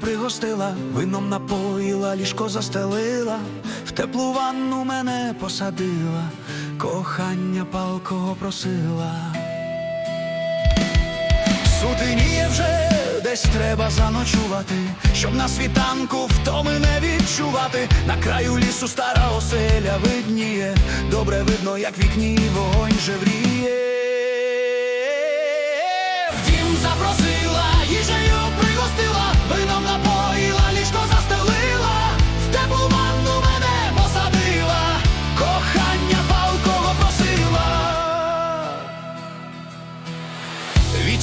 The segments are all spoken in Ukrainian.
пригостила, вином напоїла, ліжко застелила, в теплу ванну мене посадила, кохання палкого просила. Сутеніє вже десь треба заночувати, щоб на світанку втоми не відчувати. На краю лісу стара оселя видніє, добре видно, як вікні вогонь жевріє.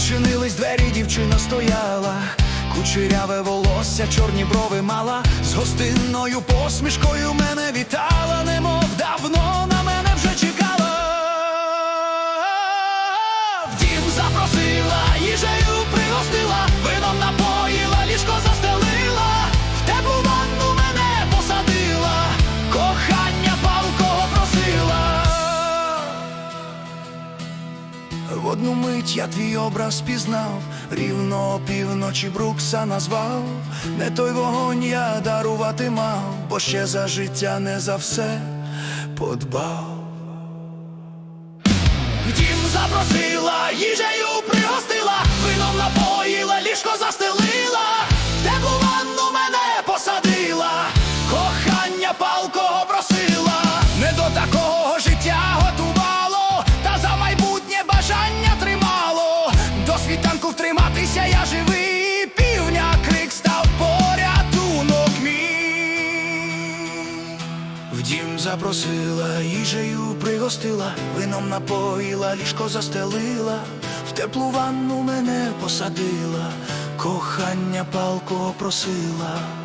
Відчинились двері, дівчина стояла, кучеряве волосся, чорні брови мала, з гостинною посмішкою мене вітала, немов давно В одну мить я твій образ пізнав, рівно півночі Брукса назвав, не той вогонь я дарувати мав, бо ще за життя не за все подбав. Втім, запросила, їжею світанку я живий, півня крик став порятунок мій. В дім запросила, їжею пригостила, вином напоїла, ліжко застелила, в теплу ванну мене посадила, кохання палко просила.